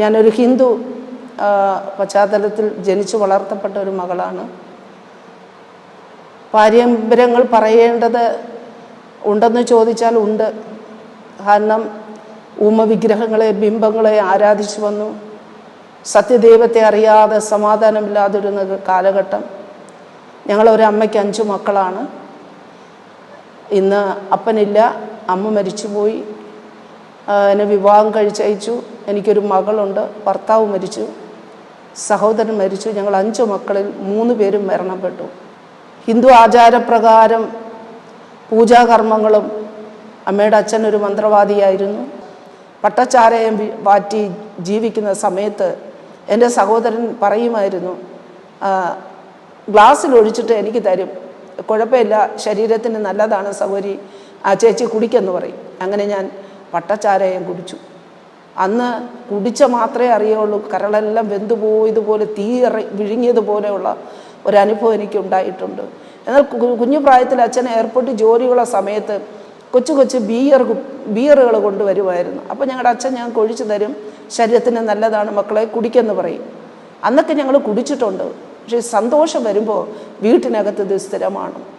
ഞാനൊരു ഹിന്ദു പശ്ചാത്തലത്തിൽ ജനിച്ചു വളർത്തപ്പെട്ട ഒരു മകളാണ്. പാരമ്പര്യങ്ങൾ പറയേണ്ടത് ഉണ്ടെന്ന് ചോദിച്ചാൽ ഉണ്ട്. കാരണം ഉമവിഗ്രഹങ്ങളെ ബിംബങ്ങളെ ആരാധിച്ചു വന്നു. സത്യദൈവത്തെ അറിയാതെ സമാധാനമില്ലാതിരുന്ന കാലഘട്ടം. ഞങ്ങളൊരമ്മയ്ക്ക് അഞ്ച് മക്കളാണ്. ഇന്ന് അപ്പനില്ല അമ്മ മരിച്ചുപോയി. എന്നെ വിവാഹം കഴിച്ചയച്ചു എനിക്കൊരു മകളുണ്ട്. ഭർത്താവ് മരിച്ചു. സഹോദരൻ മരിച്ചു. ഞങ്ങൾ അഞ്ച് മക്കളിൽ മൂന്ന് പേരും മരണപ്പെട്ടു. ഹിന്ദു ആചാരപ്രകാരം പൂജാകർമ്മങ്ങളും അമ്മയുടെ അച്ഛൻ ഒരു മന്ത്രവാദിയായിരുന്നു. പട്ടച്ചാരയം വാറ്റി ജീവിക്കുന്ന സമയത്ത് എന്റെ സഹോദരൻ പറയുമായിരുന്നു "ആ, ഗ്ലാസ്സിൽ ഒഴിച്ചിട്ട് എനിക്ക് തരും. കുഴപ്പമില്ല. ശരീരത്തിന് നല്ലതാണ് സൗകര്യം. ആ ചേച്ചി കുടിക്കെന്ന് പറയും. അങ്ങനെ ഞാൻ പട്ടച്ചാരയം കുടിച്ചു. അന്ന് കുടിച്ച മാത്രമേ അറിയുള്ളൂ. കരളെല്ലാം വെന്തുപോയതുപോലെ തീ ഇറ വിഴുങ്ങിയതുപോലെയുള്ള ഒരനുഭവം എനിക്ക് ഉണ്ടായിട്ടുണ്ട് എന്നാൽ കുഞ്ഞു പ്രായത്തിൽ അച്ഛൻ എയർപോർട്ടിൽ ജോലിയുള്ള സമയത്ത് കൊച്ചു കൊച്ചു ബിയർ ബിയറുകൾ കൊണ്ടുവരുമായിരുന്നു. അപ്പോൾ ഞങ്ങളുടെ അച്ഛൻ ഞങ്ങൾക്ക് ഒഴിച്ചു തരും. ശരീരത്തിന് നല്ലതാണ്. മക്കളെ കുടിക്കെന്ന് പറയും. അന്നൊക്കെ ഞങ്ങൾ കുടിച്ചിട്ടുണ്ട്. പക്ഷേ സന്തോഷം വരുമ്പോൾ വീട്ടിനകത്ത് ഇത് സ്ഥിരമാണ്.